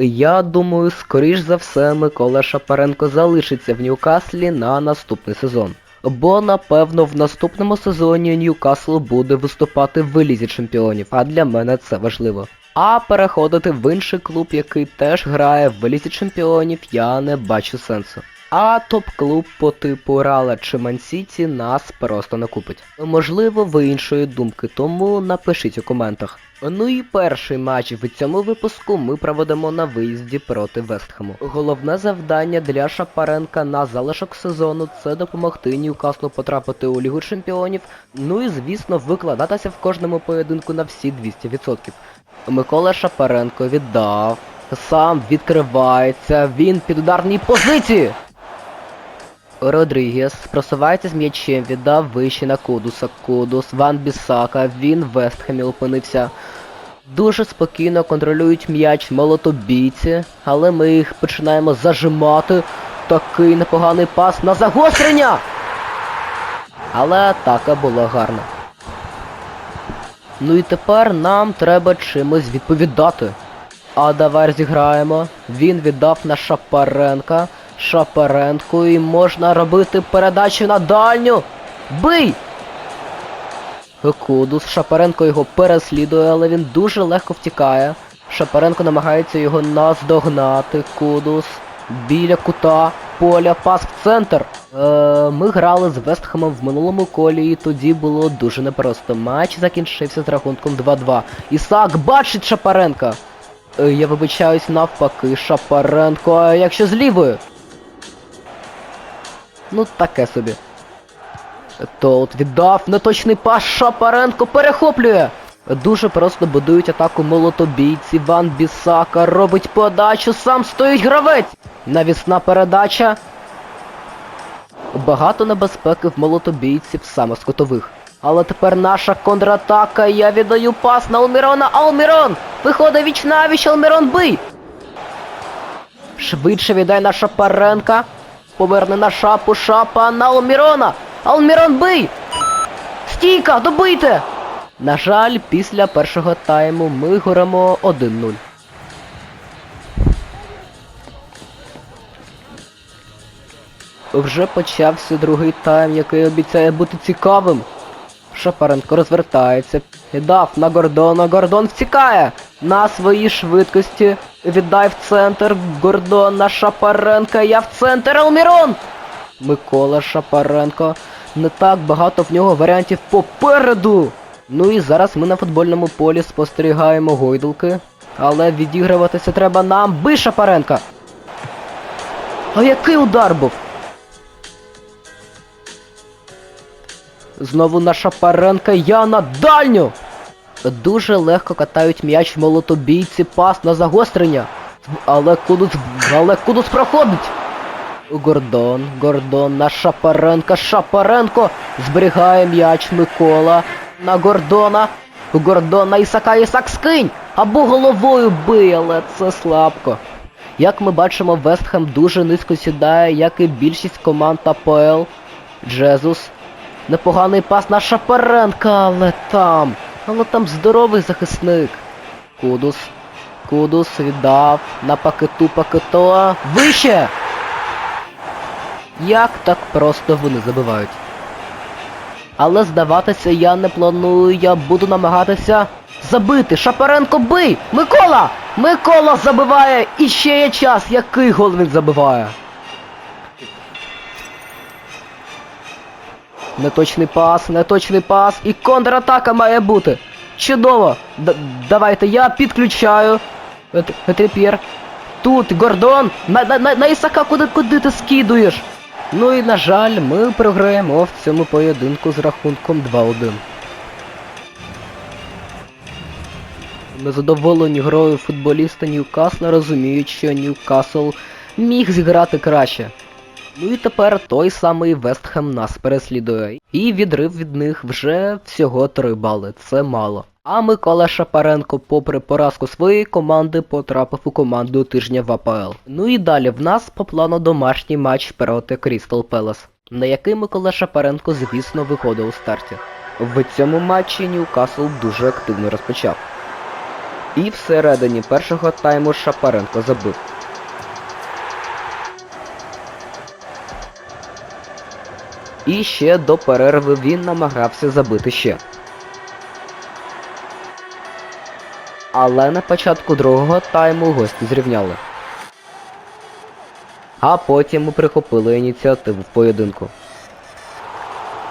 Я думаю, скоріш за все, Микола Шапаренко залишиться в Ньюкаслі на наступний сезон. Бо напевно в наступному сезоні Ньюкасл буде виступати в Лізі Чемпіонів, а для мене це важливо. А переходити в інший клуб, який теж грає в Лізі Чемпіонів, я не бачу сенсу. А топ-клуб по типу Рала чи Мансіті нас просто не купить. Можливо, ви іншої думки, тому напишіть у коментах. Ну і перший матч в цьому випуску ми проведемо на виїзді проти Вестхему. Головне завдання для Шапаренка на залишок сезону це допомогти Ньюкаслу потрапити у Лігу Чемпіонів, ну і звісно викладатися в кожному поєдинку на всі 200%. Микола Шапаренко віддав. Сам відкривається, він під ударній позиції. Родрігес просувається з м'ячем, віддав вище на Кудуса. Кудус, Ван Бісака, він в Вестхемі опинився. Дуже спокійно контролюють м'яч молотобійці, але ми їх починаємо зажимати. Такий непоганий пас на загострення! Але атака була гарна. Ну і тепер нам треба чимось відповідати. А давай розіграємо. Він віддав на Шапаренка. Шапаренку і можна робити передачу на дальню. Бий! Кудус, Шапаренко його переслідує, але він дуже легко втікає. Шапаренко намагається його наздогнати. Кудус. Біля кута, поля, пас в центр. Е, ми грали з Вестхемом в минулому колі, і тоді було дуже непросто. Матч закінчився з рахунком 2-2. Ісак бачить Шапаренка. Е, я вибачаюсь навпаки, Шапаренко, а якщо з лівою? Ну таке собі. Толт віддав неточний пас Шапаренко перехоплює. Дуже просто будують атаку молотобійці. Ван Бісака робить подачу, сам стоїть гравець. Навісна передача. Багато небезпеки в молотобійців саме з котових. Але тепер наша контратака, я віддаю пас на Алмірона, Алмірон! Виходить віч навіч, Алмірон бий! Швидше віддай на Шапаренка. Поверни на шапу шапа на Алмірона! Алмірон бий! Стійка, добийте! На жаль, після першого тайму ми горемо 1-0. Вже почався другий тайм, який обіцяє бути цікавим. Шапаренко розвертається, віддав на Гордона, Гордон втікає на своїй швидкості. Віддай в центр, Гордон на Шапаренка, я в центр, Алмірон! Микола Шапаренко. Не так багато в нього варіантів попереду. Ну і зараз ми на футбольному полі спостерігаємо гойдалки. Але відіграватися треба нам. Бий Шапаренка! А який удар був? Знову на Шапаренка, я на дальню! Дуже легко катають м'яч молотобійці, пас на загострення. Але Кудус, але Кудус проходить. Гордон, Гордон на Шапаренка, Шапаренко зберігає м'яч Микола на Гордона. Гордон на Ісака, Ісак скинь! Або головою бий, але це слабко. Як ми бачимо, Вестхем дуже низько сідає, як і більшість команд АПЛ. Джезус. Непоганий пас на Шапаренка, але там. Але там здоровий захисник. Кудус. Кудус віддав на пакету пакето. Вище! Як так просто вони забивають? Але здаватися я не планую, я буду намагатися забити. Шапаренко бий! Микола! Микола забиває! І ще є час, який гол він забиває. Неточний пас, неточний пас і контратака має бути. Чудово! Д давайте я підключаю. Т- Трип'єр. Тут Гордон. На, на, на, на Ісака куди, куди ти скидуєш? Ну і на жаль, ми програємо в цьому поєдинку з рахунком 2-1. Незадоволені грою футболіста Ньюкасла розуміють, що Ньюкасл міг зіграти краще. Ну і тепер той самий Вестхем нас переслідує. І відрив від них вже всього 3 бали. Це мало. А Микола Шапаренко, попри поразку своєї команди, потрапив у команду тижня в АПЛ. Ну і далі в нас по плану домашній матч проти Крістал Пелес, на який Микола Шапаренко, звісно, виходив у старті. В цьому матчі Ньюкасл дуже активно розпочав. І всередині першого тайму Шапаренко забив. І ще до перерви він намагався забити ще. Але на початку другого тайму гості зрівняли. А потім прихопили ініціативу в поєдинку.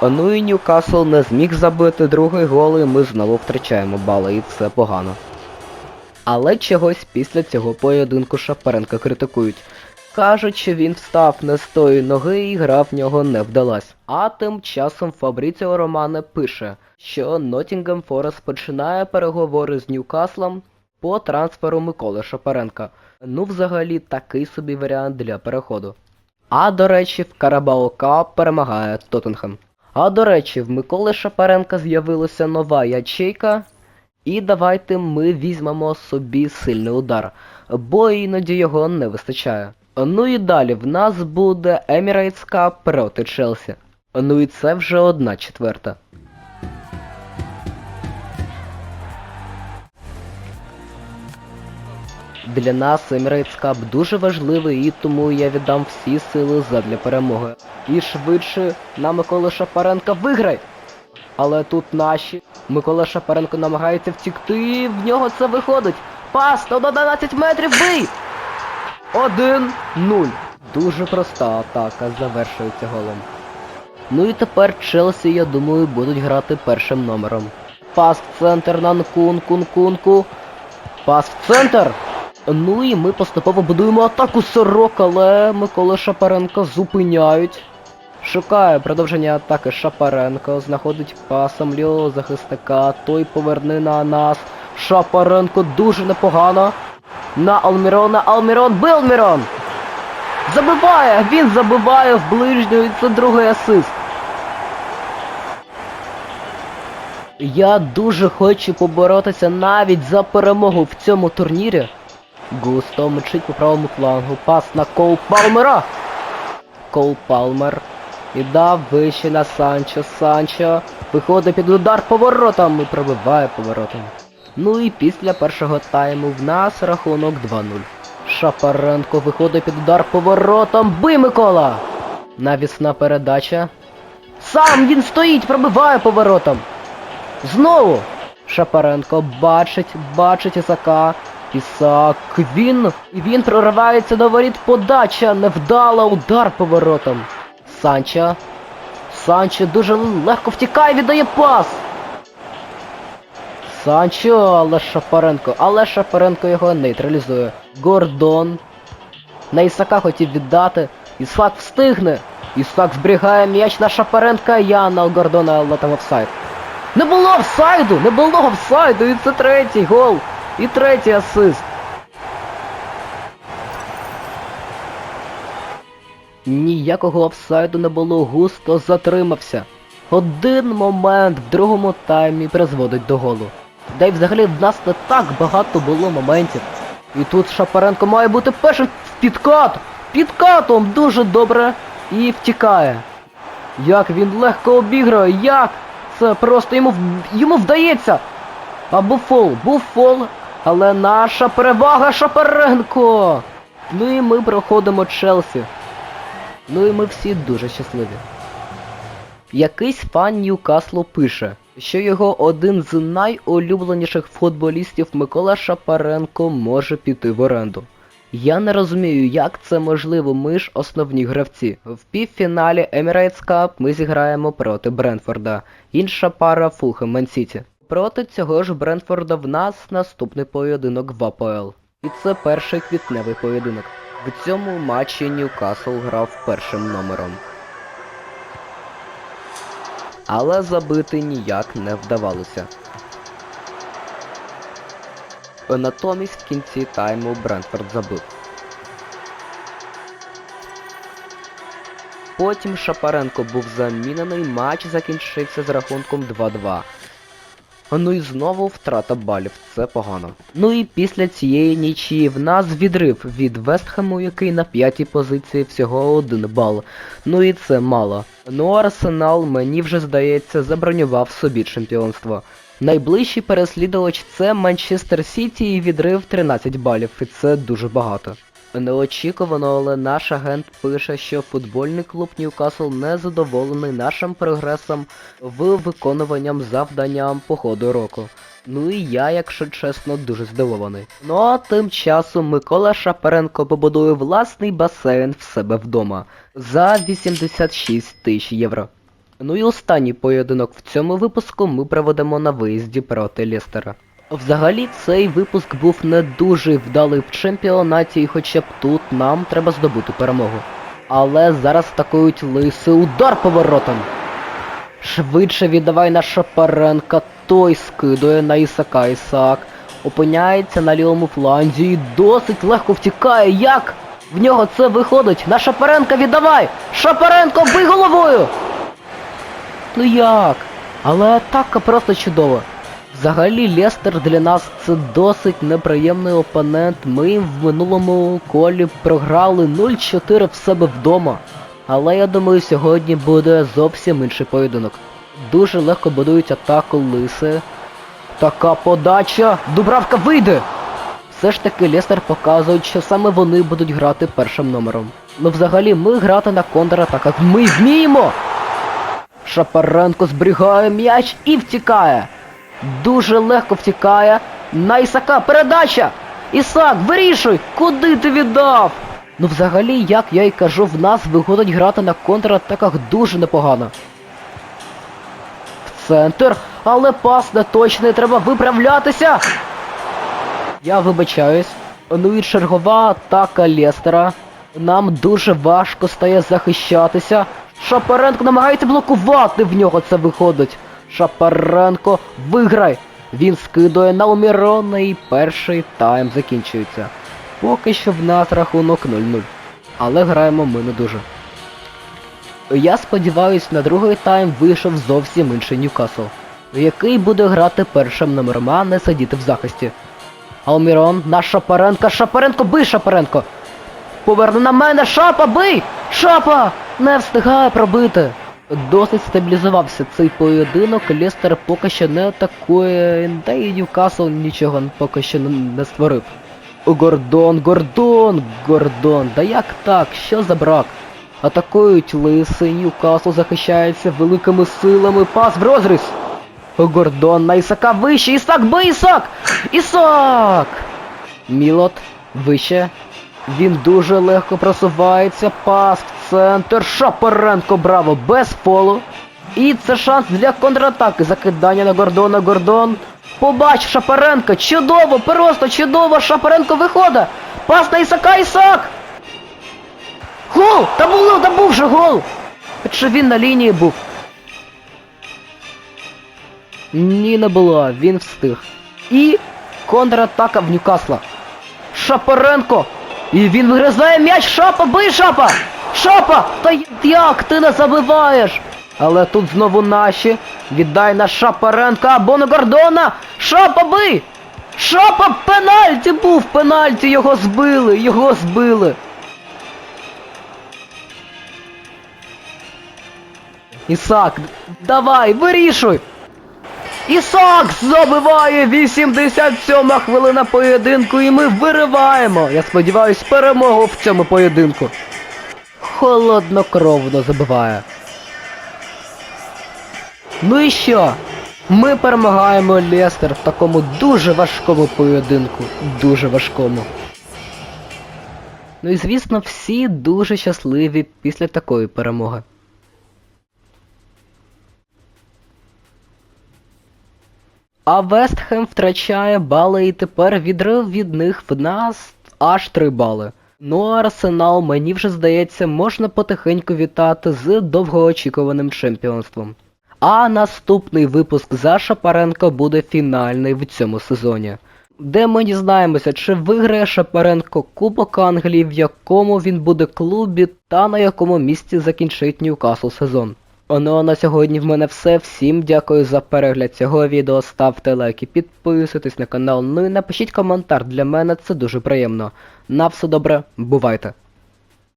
Ну і Ньюкасл не зміг забити другий гол, і ми знову втрачаємо бали, і це погано. Але чогось після цього поєдинку Шапаренка критикують. Кажуть, що він встав не з тої ноги і гра в нього не вдалась. А тим часом Фабріціо Романе пише, що Ноттінгем Форест починає переговори з Ньюкаслом по трансферу Миколи Шапаренка. Ну, взагалі, такий собі варіант для переходу. А до речі, в Карабао Кап перемагає Тоттенхем. А до речі, в Миколи Шапаренка з'явилася нова ячейка. І давайте ми візьмемо собі сильний удар, бо іноді його не вистачає. Ну і далі в нас буде Emirates проти Челсі. Ну і це вже одна четверта. Для нас Emirates Cup дуже важливий і тому я віддам всі сили задля перемоги. І швидше на Миколи Шапаренка виграй! Але тут наші. Микола Шапаренко намагається втікти, в нього це виходить. Пас на 11 метрів бий! 1-0. Дуже проста атака завершується голом. Ну і тепер Челсі, я думаю, будуть грати першим номером. Пас в центр на Нкун Кунку. Пас в центр! Ну і ми поступово будуємо атаку сорок, але Микола Шапаренко зупиняють. Шукає продовження атаки Шапаренко, знаходить пасом лівого захисника, той поверне на нас. Шапаренко дуже непогано. На Алмірона, Алмірон, бий Алмірон! Забиває! Він забиває в ближню і це другий асист. Я дуже хочу поборотися навіть за перемогу в цьому турнірі. Густо мчить по правому флангу. Пас на Коу Палмера. Коу Палмер. І дав вище на Санчо. Санчо виходить під удар поворотом і пробиває поворотом. Ну і після першого тайму в нас рахунок 2-0. Шапаренко виходить під удар поворотом. Бий Микола! Навісна передача. Сам він стоїть, пробиває поворотом. Знову! Шапаренко бачить, бачить Ісака. Ісак, він, і він проривається до воріт подача, невдала удар поворотом. Санчо. Санчо дуже легко втікає, віддає пас. Санчо, але Шапаренко, але Шапаренко його нейтралізує. Гордон. На Ісака хотів віддати. Ісак встигне. Ісак зберігає м'яч на Шапаренка, я на Гордона, але там офсайд. Не було офсайду! Не було офсайду! І це третій гол! І третій асист. Ніякого офсайду не було, густо затримався. Один момент в другому таймі призводить до голу. Да й взагалі в нас не так багато було моментів. І тут Шапаренко має бути першим підкат! Підкатом дуже добре і втікає. Як він легко обіграє, як? Це просто йому йому вдається. А був фол, був фол, але наша перевага Шапаренко. Ну і ми проходимо Челсі. Ну і ми всі дуже щасливі. Якийсь фан Ньюкаслу пише, що його один з найулюбленіших футболістів Микола Шапаренко може піти в оренду. Я не розумію, як це можливо, ми ж основні гравці. В півфіналі Emirates Cup ми зіграємо проти Бренфорда. Інша пара Фулхем Мансіті. Проти цього ж Бренфорда в нас наступний поєдинок в АПЛ. І це перший квітневий поєдинок. В цьому матчі Ньюкасл грав першим номером. Але забити ніяк не вдавалося. Натомість в кінці тайму Брентфорд забив. Потім Шапаренко був замінений, матч закінчився з рахунком 2-2. Ну і знову втрата балів, це погано. Ну і після цієї нічії в нас відрив від Вестхему, який на п'ятій позиції всього один бал. Ну і це мало. Ну Арсенал, мені вже здається, забронював собі чемпіонство. Найближчий переслідувач це Манчестер Сіті і відрив 13 балів, і це дуже багато. Неочікувано, але наш агент пише, що футбольний клуб Ньюкасл не задоволений нашим прогресом в виконуванням завданням по ходу року. Ну і я, якщо чесно, дуже здивований. Ну а тим часом Микола Шапаренко побудує власний басейн в себе вдома за 86 тисяч євро. Ну і останній поєдинок в цьому випуску ми проведемо на виїзді проти Лестера. Взагалі цей випуск був не дуже вдалий в чемпіонаті, і хоча б тут нам треба здобути перемогу. Але зараз атакують лиси удар поворотом. Швидше віддавай на Шапаренка, той скидує на Ісака Ісак. Опиняється на лівому фланзі і досить легко втікає. Як? В нього це виходить. На Шапаренка віддавай! Шапаренко, бий головою! Ну як? Але атака просто чудова. Взагалі Лестер для нас це досить неприємний опонент. Ми їм в минулому колі програли 0-4 в себе вдома. Але я думаю, сьогодні буде зовсім інший поєдинок. Дуже легко будують атаку лиси. Така подача! Дубравка вийде! Все ж таки Лестер показують, що саме вони будуть грати першим номером. Ну взагалі ми грати на контратаках. Ми вміємо! Шапаренко зберігає м'яч і втікає. Дуже легко втікає. На Ісака передача! Ісак, вирішуй! Куди ти віддав? Ну взагалі, як я й кажу, в нас виходить грати на контратаках дуже непогано. В центр, але пас не точний, треба виправлятися. Я вибачаюсь. Ну і чергова атака Лестера. Нам дуже важко стає захищатися. Шапаренко намагається блокувати, в нього це виходить. Шапаренко, виграй! Він скидує на Умірона і перший тайм закінчується. Поки що в нас рахунок 0-0. Але граємо ми не дуже. Я сподіваюсь, на другий тайм вийшов зовсім інший Ньюкасл, який буде грати першим номером, а не сидіти в захисті. Алмірон, на Шапаренка, Шапаренко, бий Шапаренко! Поверни на мене, шапа, бий! Шапа! Не встигає пробити. Досить стабілізувався цей поєдинок, Лестер поки що не атакує, та і Ньюкасл нічого поки що не, створив. Гордон, Гордон, Гордон, да як так? Що за брак? Атакують лиси, Ньюкасл захищається великими силами, пас в розріз. Гордон на Ісака вище, Ісак, бий Ісак! Ісак! Мілот вище. Він дуже легко просувається, пас в центр, Шапаренко, браво, без фолу. І це шанс для контратаки. Закидання на Гордона, Гордон. Побач Шапаренка, чудово, просто чудово, Шапаренко виходить. Пас на Ісака, Ісак! Гол! Та було, та був же гол! Чи він на лінії був? Ні, не було, він встиг. І контратака в Ньюкасла. Шапаренко! І він вигризає м'яч! Шапа, бий шапа! Шапа! Та як ти не забиваєш? Але тут знову наші. Віддай на Шапаренка або на Гордона! Шапа бий! Шапа пенальті був! Пенальті! Його збили! Його збили! Ісак, давай, вирішуй! Ісак забиває 87 хвилина поєдинку і ми вириваємо. Я сподіваюсь, перемогу в цьому поєдинку. Холоднокровно забиває. Ну і що? Ми перемагаємо Лестер в такому дуже важкому поєдинку. Дуже важкому. Ну і звісно, всі дуже щасливі після такої перемоги. А Вестхем втрачає бали і тепер відрив від них в нас аж 3 бали. Ну а Арсенал, мені вже здається, можна потихеньку вітати з довгоочікуваним чемпіонством. А наступний випуск за Шапаренко буде фінальний в цьому сезоні. Де ми дізнаємося, чи виграє Шапаренко Кубок Англії, в якому він буде клубі та на якому місці закінчить Ньюкасл сезон. Ну а на сьогодні в мене все. Всім дякую за перегляд цього відео. Ставте лайки, підписуйтесь на канал. Ну і напишіть коментар. Для мене це дуже приємно. На все добре, бувайте!